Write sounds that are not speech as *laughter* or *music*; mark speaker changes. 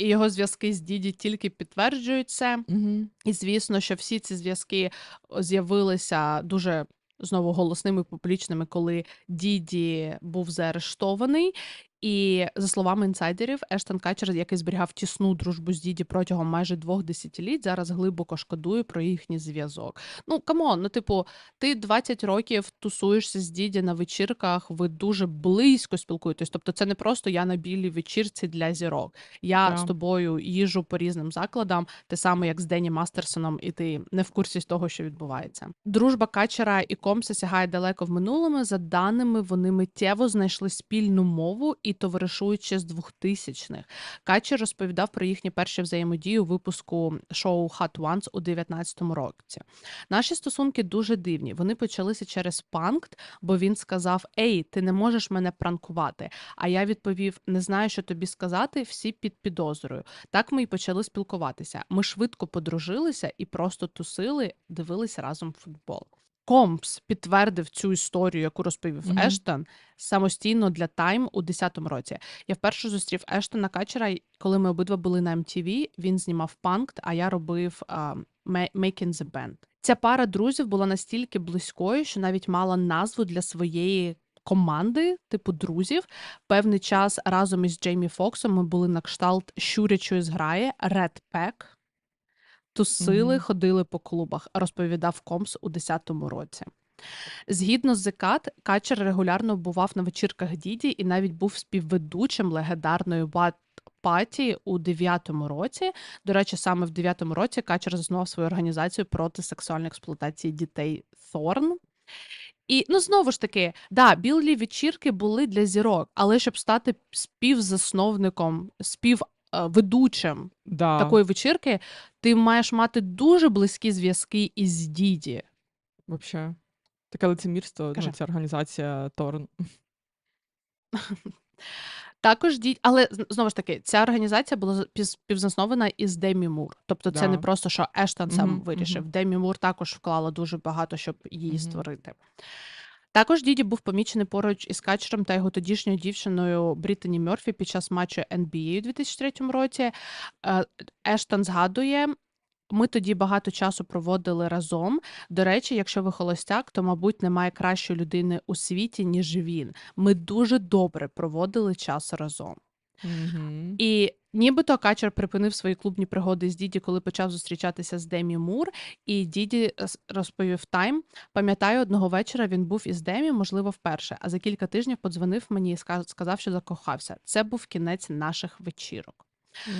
Speaker 1: і його зв'язки з Діді тільки підтверджують це.
Speaker 2: Угу.
Speaker 1: І звісно, що всі ці зв'язки з'явилися дуже знову голосними, публічними, коли Діді був заарештований. І за словами інсайдерів, Ештон Качер, який зберігав тісну дружбу з Діді протягом майже двох десятиліть, зараз глибоко шкодує про їхній зв'язок. Ну камон, ну типу, ти 20 років тусуєшся з Діді на вечірках, ви дуже близько спілкуєтесь. Тобто, це не просто я на білій вечірці для зірок. Я з тобою їжу по різним закладам, те саме як з Дені Мастерсоном, і ти не в курсі з того, що відбувається. Дружба Качера і Комса сягає далеко в минулому. За даними, вони миттєво знайшли спільну мову і товаришують ще з 2000-х. Качер розповідав про їхні перші взаємодії у випуску шоу Hot Ones у 19-му році. Наші стосунки дуже дивні. Вони почалися через панкт, бо він сказав: Ей, ти не можеш мене пранкувати. А я відповів: не знаю, що тобі сказати, всі під підозрою. Так ми й почали спілкуватися. Ми швидко подружилися і просто тусили, дивилися разом футбол. Компс підтвердив цю історію, яку розповів
Speaker 2: Мгм.
Speaker 1: Ештон самостійно для Time у 10-му році. Я вперше зустрів Ештона Качера, коли ми обидва були на MTV, Він знімав панкт, а я робив Ma- Making the Band. Ця пара друзів була настільки близькою, що навіть мала назву для своєї команди, типу друзів. Певний час разом із Джеймі Фоксом ми були на кшталт щурячої зграї Red Pack. Тусили,
Speaker 2: Мгм.
Speaker 1: ходили по клубах, розповідав Комс у 10-му році. Згідно з Cut, Качер регулярно бував на вечірках Діді і навіть був співведучим легендарної What Паті у 9-му році. До речі, саме в 9-му році Качер заснував свою організацію проти сексуальної експлуатації дітей Thorn. І ну знову ж таки, да, білі вечірки були для зірок, але щоб стати співзасновником, співведучим
Speaker 2: Да.
Speaker 1: такої вечірки, ти маєш мати дуже близькі зв'язки із Діді.
Speaker 2: Вообще. Таке лицемірство, ну, ця організація Торн. *laughs*
Speaker 1: Також дій, але знову ж таки, ця організація була співзаснована із Демі Мур. Тобто, це
Speaker 2: Да.
Speaker 1: не просто що Ештон сам
Speaker 2: Мгм,
Speaker 1: вирішив.
Speaker 2: мгм.
Speaker 1: Демі Мур також вклала дуже багато, щоб її
Speaker 2: Мгм.
Speaker 1: створити. Також Діді був помічений поруч із Качером та його тодішньою дівчиною Брітані Мерфі під час матчу NBA у 2003 році. Е, Ештон згадує. Ми тоді багато часу проводили разом. До речі, якщо ви холостяк, то, мабуть, немає кращої людини у світі, ніж він. Ми дуже добре проводили час разом.
Speaker 2: Мгм.
Speaker 1: І нібито Качер припинив свої клубні пригоди з Діді, коли почав зустрічатися з Демі Мур. І Діді розповів Тайм. Пам'ятаю, одного вечора він був із Демі, можливо, вперше. А за кілька тижнів подзвонив мені і сказав, що закохався. Це був кінець наших вечірок.